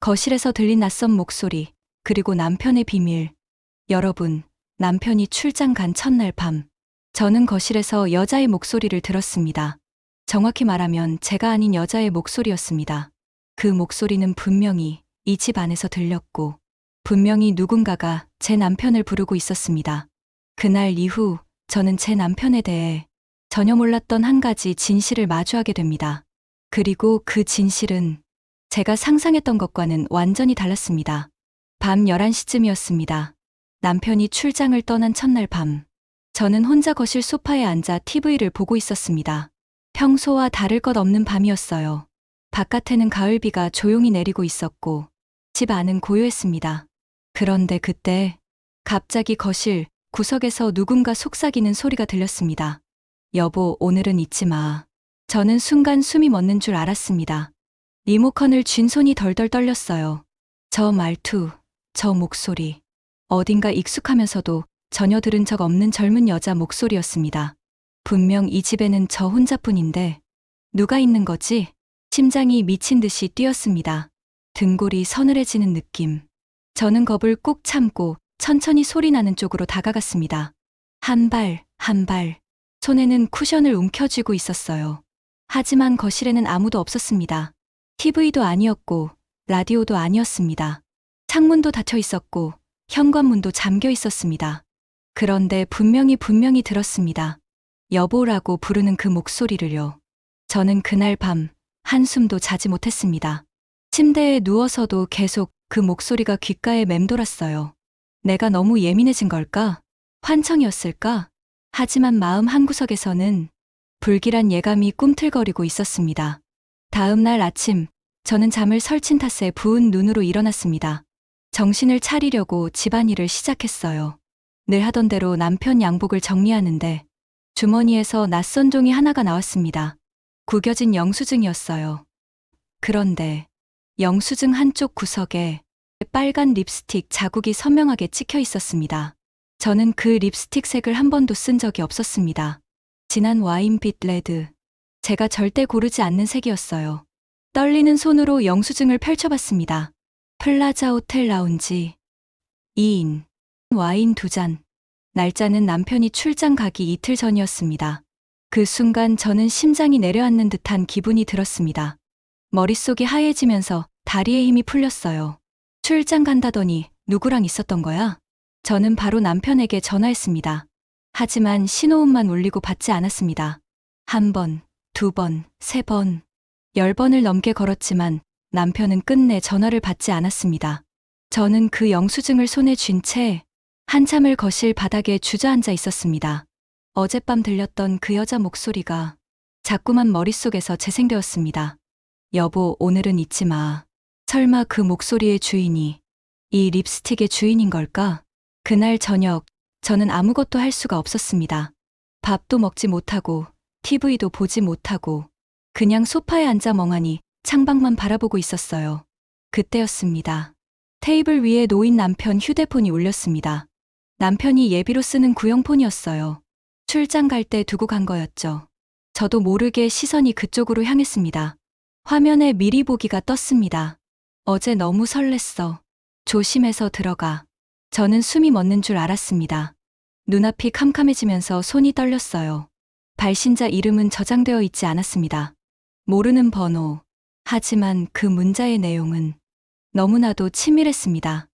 거실에서 들린 낯선 목소리, 그리고 남편의 비밀. 여러분, 남편이 출장 간 첫날 밤. 저는 거실에서 여자의 목소리를 들었습니다. 정확히 말하면 제가 아닌 여자의 목소리였습니다. 그 목소리는 분명히 이 집 안에서 들렸고, 분명히 누군가가 제 남편을 부르고 있었습니다. 그날 이후 저는 제 남편에 대해 전혀 몰랐던 한 가지 진실을 마주하게 됩니다. 그리고 그 진실은 제가 상상했던 것과는 완전히 달랐습니다. 밤 11시쯤이었습니다. 남편이 출장을 떠난 첫날 밤. 저는 혼자 거실 소파에 앉아 TV를 보고 있었습니다. 평소와 다를 것 없는 밤이었어요. 바깥에는 가을비가 조용히 내리고 있었고, 집 안은 고요했습니다. 그런데 그때, 갑자기 거실, 구석에서 누군가 속삭이는 소리가 들렸습니다. 여보, 오늘은 잊지 마. 저는 순간 숨이 멎는 줄 알았습니다. 리모컨을 쥔 손이 덜덜 떨렸어요. 저 말투, 저 목소리. 어딘가 익숙하면서도 전혀 들은 적 없는 젊은 여자 목소리였습니다. 분명 이 집에는 저 혼자뿐인데 누가 있는 거지? 심장이 미친 듯이 뛰었습니다. 등골이 서늘해지는 느낌. 저는 겁을 꾹 참고 천천히 소리 나는 쪽으로 다가갔습니다. 한 발, 한 발. 손에는 쿠션을 움켜쥐고 있었어요. 하지만 거실에는 아무도 없었습니다. TV도 아니었고, 라디오도 아니었습니다. 창문도 닫혀 있었고, 현관문도 잠겨 있었습니다. 그런데 분명히 분명히 들었습니다. 여보라고 부르는 그 목소리를요. 저는 그날 밤 한숨도 자지 못했습니다. 침대에 누워서도 계속 그 목소리가 귓가에 맴돌았어요. 내가 너무 예민해진 걸까? 환청이었을까? 하지만 마음 한구석에서는 불길한 예감이 꿈틀거리고 있었습니다. 다음 날 아침, 저는 잠을 설친 탓에 부은 눈으로 일어났습니다. 정신을 차리려고 집안일을 시작했어요. 늘 하던 대로 남편 양복을 정리하는데 주머니에서 낯선 종이 하나가 나왔습니다. 구겨진 영수증이었어요. 그런데 영수증 한쪽 구석에 빨간 립스틱 자국이 선명하게 찍혀 있었습니다. 저는 그 립스틱 색을 한 번도 쓴 적이 없었습니다. 진한 와인빛 레드. 제가 절대 고르지 않는 색이었어요. 떨리는 손으로 영수증을 펼쳐봤습니다. 플라자 호텔 라운지. 2인. 와인 두 잔. 날짜는 남편이 출장 가기 이틀 전이었습니다. 그 순간 저는 심장이 내려앉는 듯한 기분이 들었습니다. 머릿속이 하얘지면서 다리에 힘이 풀렸어요. 출장 간다더니 누구랑 있었던 거야? 저는 바로 남편에게 전화했습니다. 하지만 신호음만 울리고 받지 않았습니다. 한 번, 두 번, 세 번, 열 번을 넘게 걸었지만 남편은 끝내 전화를 받지 않았습니다. 저는 그 영수증을 손에 쥔 채 한참을 거실 바닥에 주저앉아 있었습니다. 어젯밤 들렸던 그 여자 목소리가 자꾸만 머릿속에서 재생되었습니다. 여보, 오늘은 잊지 마. 설마 그 목소리의 주인이 이 립스틱의 주인인 걸까? 그날 저녁, 저는 아무것도 할 수가 없었습니다. 밥도 먹지 못하고, TV도 보지 못하고, 그냥 소파에 앉아 멍하니 창밖만 바라보고 있었어요. 그때였습니다. 테이블 위에 놓인 남편 휴대폰이 울렸습니다. 남편이 예비로 쓰는 구형폰이었어요. 출장 갈 때 두고 간 거였죠. 저도 모르게 시선이 그쪽으로 향했습니다. 화면에 미리 보기가 떴습니다. 어제 너무 설렜어. 조심해서 들어가. 저는 숨이 멎는 줄 알았습니다. 눈앞이 캄캄해지면서 손이 떨렸어요. 발신자 이름은 저장되어 있지 않았습니다. 모르는 번호. 하지만 그 문자의 내용은 너무나도 치밀했습니다.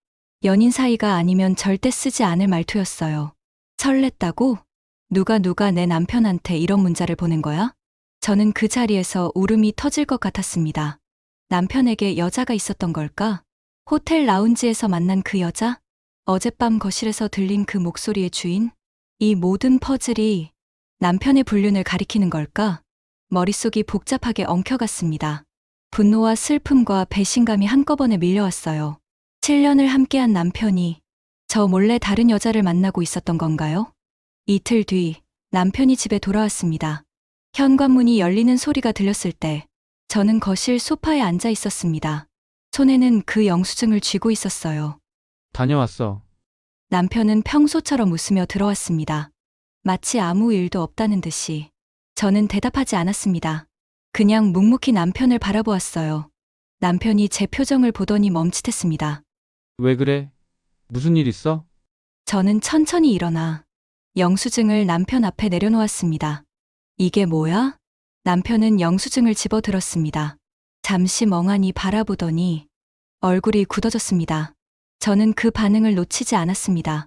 연인 사이가 아니면 절대 쓰지 않을 말투였어요. 설렜다고? 누가 누가 내 남편한테 이런 문자를 보낸 거야? 저는 그 자리에서 울음이 터질 것 같았습니다. 남편에게 여자가 있었던 걸까? 호텔 라운지에서 만난 그 여자? 어젯밤 거실에서 들린 그 목소리의 주인? 이 모든 퍼즐이 남편의 불륜을 가리키는 걸까? 머릿속이 복잡하게 엉켜갔습니다. 분노와 슬픔과 배신감이 한꺼번에 밀려왔어요. 7년을 함께한 남편이 저 몰래 다른 여자를 만나고 있었던 건가요? 이틀 뒤 남편이 집에 돌아왔습니다. 현관문이 열리는 소리가 들렸을 때 저는 거실 소파에 앉아 있었습니다. 손에는 그 영수증을 쥐고 있었어요. 다녀왔어. 남편은 평소처럼 웃으며 들어왔습니다. 마치 아무 일도 없다는 듯이. 저는 대답하지 않았습니다. 그냥 묵묵히 남편을 바라보았어요. 남편이 제 표정을 보더니 멈칫했습니다. 왜 그래? 무슨 일 있어? 저는 천천히 일어나 영수증을 남편 앞에 내려놓았습니다. 이게 뭐야? 남편은 영수증을 집어 들었습니다. 잠시 멍하니 바라보더니 얼굴이 굳어졌습니다. 저는 그 반응을 놓치지 않았습니다.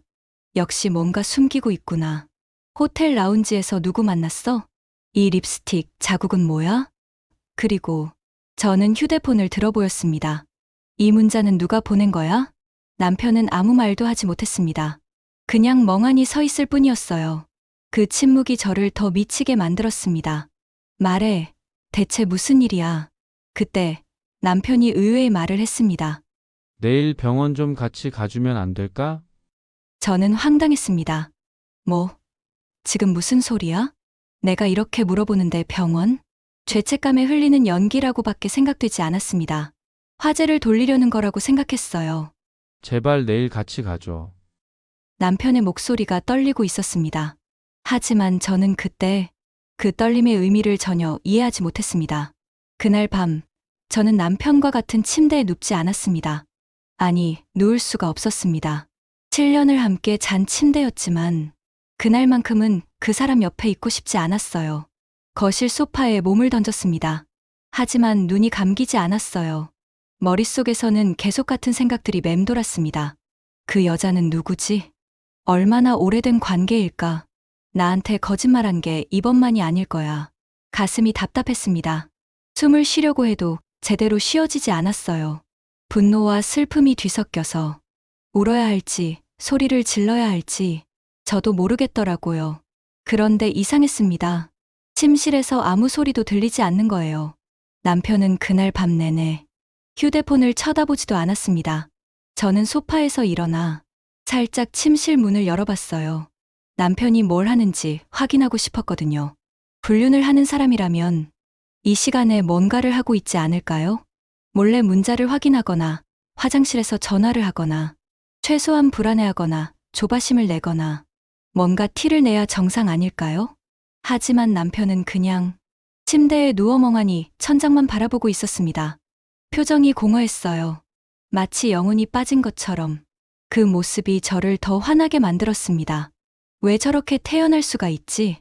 역시 뭔가 숨기고 있구나. 호텔 라운지에서 누구 만났어? 이 립스틱 자국은 뭐야? 그리고 저는 휴대폰을 들어보였습니다. 이 문자는 누가 보낸 거야? 남편은 아무 말도 하지 못했습니다. 그냥 멍하니 서 있을 뿐이었어요. 그 침묵이 저를 더 미치게 만들었습니다. 말해, 대체 무슨 일이야? 그때 남편이 의외의 말을 했습니다. 내일 병원 좀 같이 가주면 안 될까? 저는 황당했습니다. 뭐, 지금 무슨 소리야? 내가 이렇게 물어보는데 병원? 죄책감에 흘리는 연기라고밖에 생각되지 않았습니다. 화제를 돌리려는 거라고 생각했어요. 제발 내일 같이 가줘. 남편의 목소리가 떨리고 있었습니다. 하지만 저는 그때 그 떨림의 의미를 전혀 이해하지 못했습니다. 그날 밤, 저는 남편과 같은 침대에 눕지 않았습니다. 아니, 누울 수가 없었습니다. 7년을 함께 잔 침대였지만, 그날만큼은 그 사람 옆에 있고 싶지 않았어요. 거실 소파에 몸을 던졌습니다. 하지만 눈이 감기지 않았어요. 머릿속에서는 계속 같은 생각들이 맴돌았습니다. 그 여자는 누구지? 얼마나 오래된 관계일까? 나한테 거짓말한 게 이번만이 아닐 거야. 가슴이 답답했습니다. 숨을 쉬려고 해도 제대로 쉬어지지 않았어요. 분노와 슬픔이 뒤섞여서 울어야 할지 소리를 질러야 할지 저도 모르겠더라고요. 그런데 이상했습니다. 침실에서 아무 소리도 들리지 않는 거예요. 남편은 그날 밤 내내 휴대폰을 쳐다보지도 않았습니다. 저는 소파에서 일어나 살짝 침실 문을 열어봤어요. 남편이 뭘 하는지 확인하고 싶었거든요. 불륜을 하는 사람이라면 이 시간에 뭔가를 하고 있지 않을까요? 몰래 문자를 확인하거나 화장실에서 전화를 하거나 최소한 불안해하거나 조바심을 내거나 뭔가 티를 내야 정상 아닐까요? 하지만 남편은 그냥 침대에 누워 멍하니 천장만 바라보고 있었습니다. 표정이 공허했어요. 마치 영혼이 빠진 것처럼 그 모습이 저를 더 화나게 만들었습니다. 왜 저렇게 태어날 수가 있지?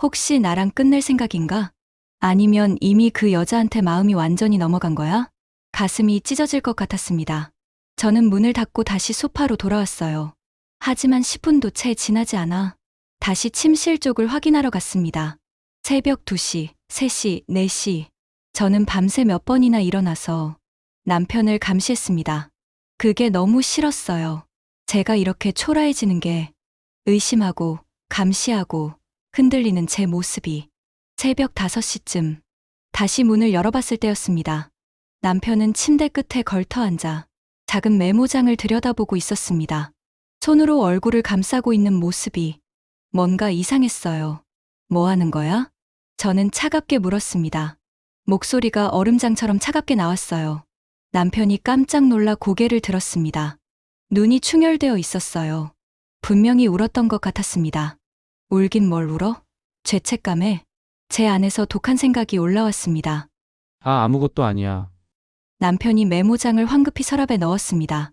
혹시 나랑 끝낼 생각인가? 아니면 이미 그 여자한테 마음이 완전히 넘어간 거야? 가슴이 찢어질 것 같았습니다. 저는 문을 닫고 다시 소파로 돌아왔어요. 하지만 10분도 채 지나지 않아 다시 침실 쪽을 확인하러 갔습니다. 새벽 2시, 3시, 4시. 저는 밤새 몇 번이나 일어나서 남편을 감시했습니다. 그게 너무 싫었어요. 제가 이렇게 초라해지는 게 의심하고 감시하고 흔들리는 제 모습이 새벽 5시쯤 다시 문을 열어봤을 때였습니다. 남편은 침대 끝에 걸터 앉아 작은 메모장을 들여다보고 있었습니다. 손으로 얼굴을 감싸고 있는 모습이 뭔가 이상했어요. 뭐 하는 거야? 저는 차갑게 물었습니다. 목소리가 얼음장처럼 차갑게 나왔어요. 남편이 깜짝 놀라 고개를 들었습니다. 눈이 충혈되어 있었어요. 분명히 울었던 것 같았습니다. 울긴 뭘 울어? 죄책감에 제 안에서 독한 생각이 올라왔습니다. 아, 아무것도 아니야. 남편이 메모장을 황급히 서랍에 넣었습니다.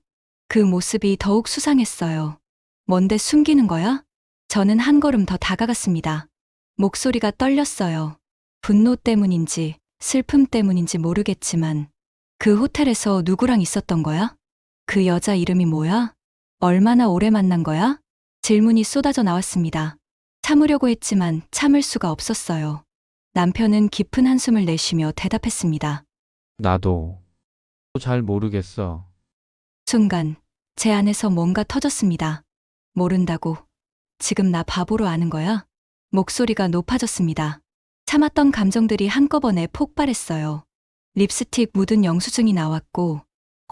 그 모습이 더욱 수상했어요. 뭔데 숨기는 거야? 저는 한 걸음 더 다가갔습니다. 목소리가 떨렸어요. 분노 때문인지 슬픔 때문인지 모르겠지만 그 호텔에서 누구랑 있었던 거야? 그 여자 이름이 뭐야? 얼마나 오래 만난 거야? 질문이 쏟아져 나왔습니다. 참으려고 했지만 참을 수가 없었어요. 남편은 깊은 한숨을 내쉬며 대답했습니다. 나도 잘 모르겠어. 순간 제 안에서 뭔가 터졌습니다. 모른다고. 지금 나 바보로 아는 거야? 목소리가 높아졌습니다. 참았던 감정들이 한꺼번에 폭발했어요. 립스틱 묻은 영수증이 나왔고,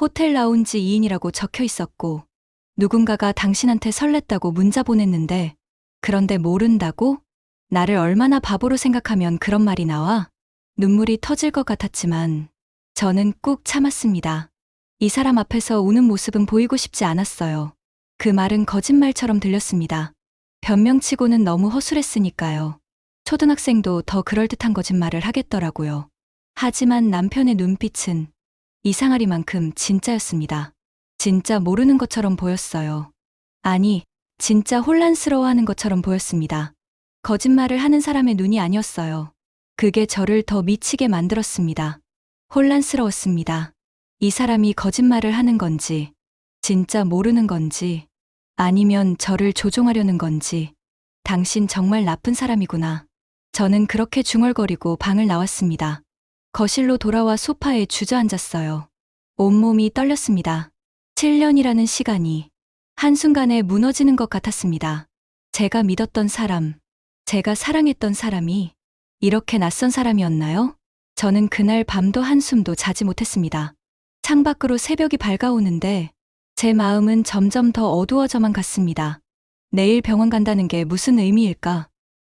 호텔 라운지 2인이라고 적혀 있었고, 누군가가 당신한테 설렜다고 문자 보냈는데, 그런데 모른다고? 나를 얼마나 바보로 생각하면 그런 말이 나와? 눈물이 터질 것 같았지만, 저는 꾹 참았습니다. 이 사람 앞에서 우는 모습은 보이고 싶지 않았어요. 그 말은 거짓말처럼 들렸습니다. 변명치고는 너무 허술했으니까요. 초등학생도 더 그럴듯한 거짓말을 하겠더라고요. 하지만 남편의 눈빛은 이상하리만큼 진짜였습니다. 진짜 모르는 것처럼 보였어요. 아니, 진짜 혼란스러워하는 것처럼 보였습니다. 거짓말을 하는 사람의 눈이 아니었어요. 그게 저를 더 미치게 만들었습니다. 혼란스러웠습니다. 이 사람이 거짓말을 하는 건지, 진짜 모르는 건지, 아니면 저를 조종하려는 건지, 당신 정말 나쁜 사람이구나. 저는 그렇게 중얼거리고 방을 나왔습니다. 거실로 돌아와 소파에 주저앉았어요. 온몸이 떨렸습니다. 7년이라는 시간이 한순간에 무너지는 것 같았습니다. 제가 믿었던 사람, 제가 사랑했던 사람이 이렇게 낯선 사람이었나요? 저는 그날 밤도 한숨도 자지 못했습니다. 창밖으로 새벽이 밝아오는데 제 마음은 점점 더 어두워져만 갔습니다. 내일 병원 간다는 게 무슨 의미일까?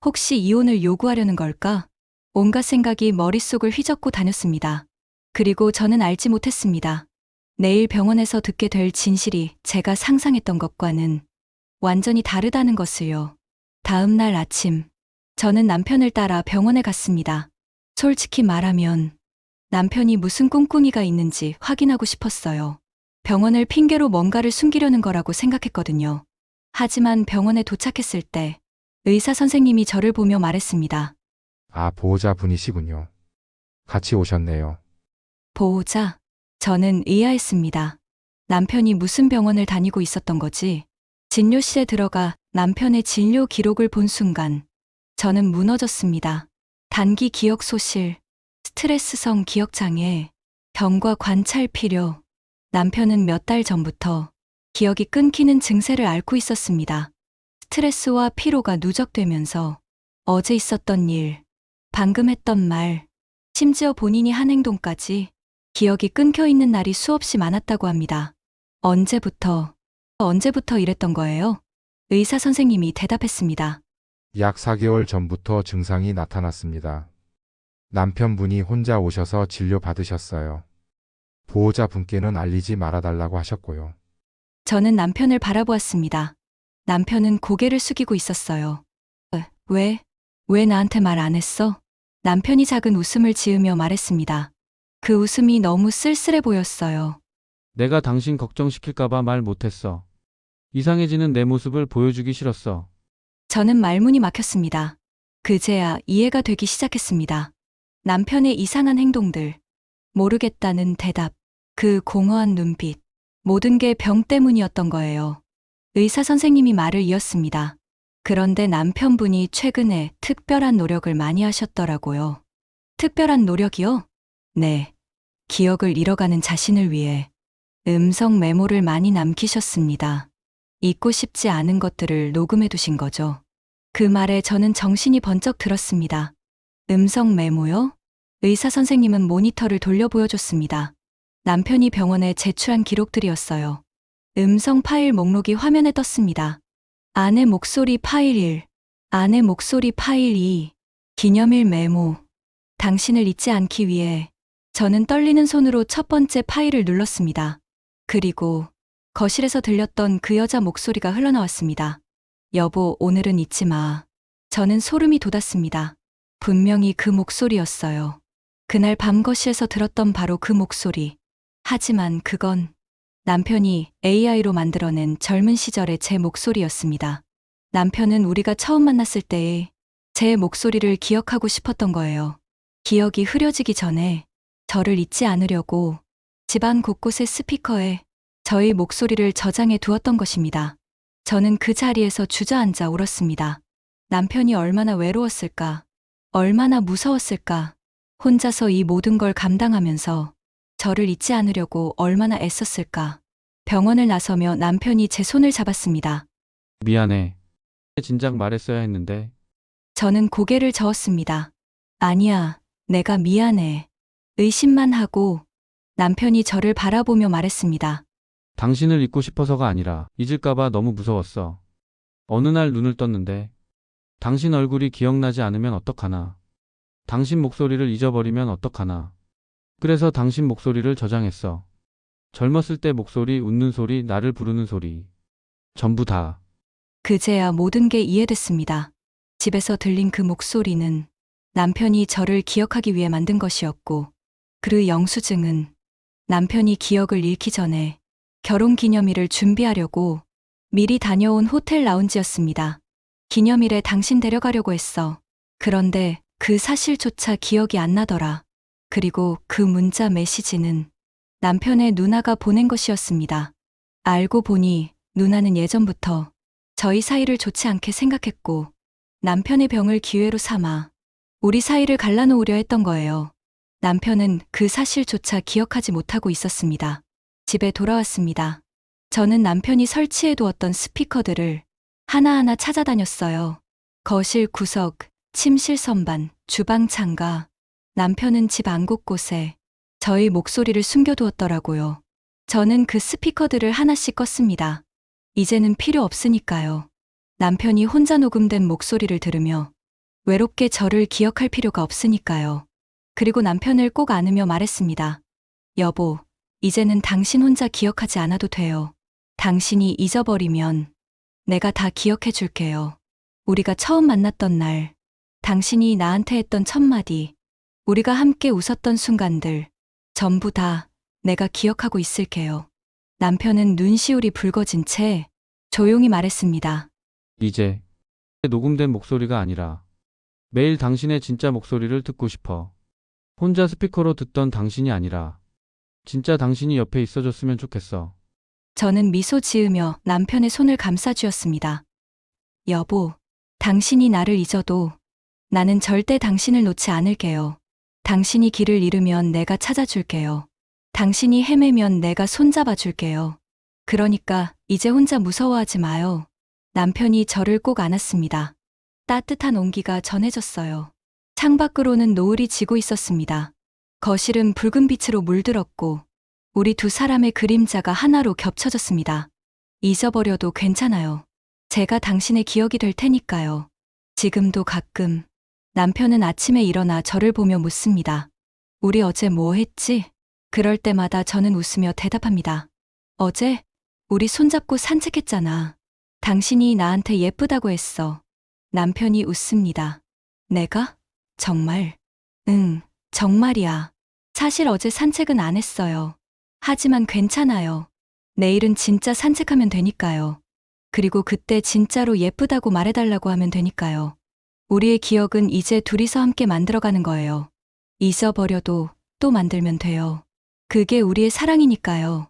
혹시 이혼을 요구하려는 걸까? 온갖 생각이 머릿속을 휘젓고 다녔습니다. 그리고 저는 알지 못했습니다. 내일 병원에서 듣게 될 진실이 제가 상상했던 것과는 완전히 다르다는 것을요. 다음 날 아침, 저는 남편을 따라 병원에 갔습니다. 솔직히 말하면 남편이 무슨 꿍꿍이가 있는지 확인하고 싶었어요. 병원을 핑계로 뭔가를 숨기려는 거라고 생각했거든요. 하지만 병원에 도착했을 때 의사 선생님이 저를 보며 말했습니다. 아, 보호자분이시군요. 같이 오셨네요. 보호자, 저는 의아했습니다. 남편이 무슨 병원을 다니고 있었던 거지? 진료실에 들어가 남편의 진료 기록을 본 순간 저는 무너졌습니다. 단기 기억 소실, 스트레스성 기억장애, 병과 관찰 필요. 남편은 몇 달 전부터 기억이 끊기는 증세를 앓고 있었습니다. 스트레스와 피로가 누적되면서 어제 있었던 일, 방금 했던 말, 심지어 본인이 한 행동까지 기억이 끊겨 있는 날이 수없이 많았다고 합니다. 언제부터, 언제부터 이랬던 거예요? 의사 선생님이 대답했습니다. 약 4개월 전부터 증상이 나타났습니다. 남편분이 혼자 오셔서 진료 받으셨어요. 보호자분께는 알리지 말아달라고 하셨고요. 저는 남편을 바라보았습니다. 남편은 고개를 숙이고 있었어요. 에, 왜? 왜 나한테 말 안 했어? 남편이 작은 웃음을 지으며 말했습니다. 그 웃음이 너무 쓸쓸해 보였어요. 내가 당신 걱정시킬까봐 말 못했어. 이상해지는 내 모습을 보여주기 싫었어. 저는 말문이 막혔습니다. 그제야 이해가 되기 시작했습니다. 남편의 이상한 행동들, 모르겠다는 대답, 그 공허한 눈빛, 모든 게 병 때문이었던 거예요. 의사 선생님이 말을 이었습니다. 그런데 남편분이 최근에 특별한 노력을 많이 하셨더라고요. 특별한 노력이요? 네. 기억을 잃어가는 자신을 위해 음성 메모를 많이 남기셨습니다. 잊고 싶지 않은 것들을 녹음해 두신 거죠. 그 말에 저는 정신이 번쩍 들었습니다. 음성 메모요? 의사 선생님은 모니터를 돌려 보여줬습니다. 남편이 병원에 제출한 기록들이었어요. 음성 파일 목록이 화면에 떴습니다. 아내 목소리 파일 1, 아내 목소리 파일 2, 기념일 메모. 당신을 잊지 않기 위해 저는 떨리는 손으로 첫 번째 파일을 눌렀습니다. 그리고 거실에서 들렸던 그 여자 목소리가 흘러나왔습니다. 여보, 오늘은 잊지 마. 저는 소름이 돋았습니다. 분명히 그 목소리였어요. 그날 밤 거실에서 들었던 바로 그 목소리. 하지만 그건 남편이 AI로 만들어낸 젊은 시절의 제 목소리였습니다. 남편은 우리가 처음 만났을 때의 제 목소리를 기억하고 싶었던 거예요. 기억이 흐려지기 전에 저를 잊지 않으려고 집안 곳곳의 스피커에 저희 목소리를 저장해 두었던 것입니다. 저는 그 자리에서 주저앉아 울었습니다. 남편이 얼마나 외로웠을까, 얼마나 무서웠을까, 혼자서 이 모든 걸 감당하면서 저를 잊지 않으려고 얼마나 애썼을까. 병원을 나서며 남편이 제 손을 잡았습니다. 미안해. 진작 말했어야 했는데. 저는 고개를 저었습니다. 아니야, 내가 미안해. 의심만 하고 남편이 저를 바라보며 말했습니다. 당신을 잊고 싶어서가 아니라 잊을까봐 너무 무서웠어. 어느 날 눈을 떴는데 당신 얼굴이 기억나지 않으면 어떡하나. 당신 목소리를 잊어버리면 어떡하나. 그래서 당신 목소리를 저장했어. 젊었을 때 목소리, 웃는 소리, 나를 부르는 소리. 전부 다. 그제야 모든 게 이해됐습니다. 집에서 들린 그 목소리는 남편이 저를 기억하기 위해 만든 것이었고, 그 영수증은 남편이 기억을 잃기 전에 결혼 기념일을 준비하려고 미리 다녀온 호텔 라운지였습니다. 기념일에 당신 데려가려고 했어. 그런데 그 사실조차 기억이 안 나더라. 그리고 그 문자 메시지는 남편의 누나가 보낸 것이었습니다. 알고 보니 누나는 예전부터 저희 사이를 좋지 않게 생각했고 남편의 병을 기회로 삼아 우리 사이를 갈라놓으려 했던 거예요. 남편은 그 사실조차 기억하지 못하고 있었습니다. 집에 돌아왔습니다. 저는 남편이 설치해 두었던 스피커들을 하나하나 찾아다녔어요. 거실 구석, 침실 선반, 주방 창가. 남편은 집 안 곳곳에 저희 목소리를 숨겨두었더라고요. 저는 그 스피커들을 하나씩 껐습니다. 이제는 필요 없으니까요. 남편이 혼자 녹음된 목소리를 들으며 외롭게 저를 기억할 필요가 없으니까요. 그리고 남편을 꼭 안으며 말했습니다. 여보, 이제는 당신 혼자 기억하지 않아도 돼요. 당신이 잊어버리면 내가 다 기억해 줄게요. 우리가 처음 만났던 날, 당신이 나한테 했던 첫마디, 우리가 함께 웃었던 순간들, 전부 다 내가 기억하고 있을게요. 남편은 눈시울이 붉어진 채 조용히 말했습니다. 이제 녹음된 목소리가 아니라 매일 당신의 진짜 목소리를 듣고 싶어. 혼자 스피커로 듣던 당신이 아니라 진짜 당신이 옆에 있어줬으면 좋겠어. 저는 미소 지으며 남편의 손을 감싸주었습니다. 여보, 당신이 나를 잊어도 나는 절대 당신을 놓지 않을게요. 당신이 길을 잃으면 내가 찾아줄게요. 당신이 헤매면 내가 손잡아 줄게요. 그러니까 이제 혼자 무서워하지 마요. 남편이 저를 꼭 안았습니다. 따뜻한 온기가 전해졌어요. 창밖으로는 노을이 지고 있었습니다. 거실은 붉은 빛으로 물들었고 우리 두 사람의 그림자가 하나로 겹쳐졌습니다. 잊어버려도 괜찮아요. 제가 당신의 기억이 될 테니까요. 지금도 가끔 남편은 아침에 일어나 저를 보며 묻습니다. 우리 어제 뭐 했지? 그럴 때마다 저는 웃으며 대답합니다. 어제 우리 손잡고 산책했잖아. 당신이 나한테 예쁘다고 했어. 남편이 웃습니다. 내가? 정말? 응, 정말이야. 사실 어제 산책은 안 했어요. 하지만 괜찮아요. 내일은 진짜 산책하면 되니까요. 그리고 그때 진짜로 예쁘다고 말해달라고 하면 되니까요. 우리의 기억은 이제 둘이서 함께 만들어가는 거예요. 잊어버려도 또 만들면 돼요. 그게 우리의 사랑이니까요.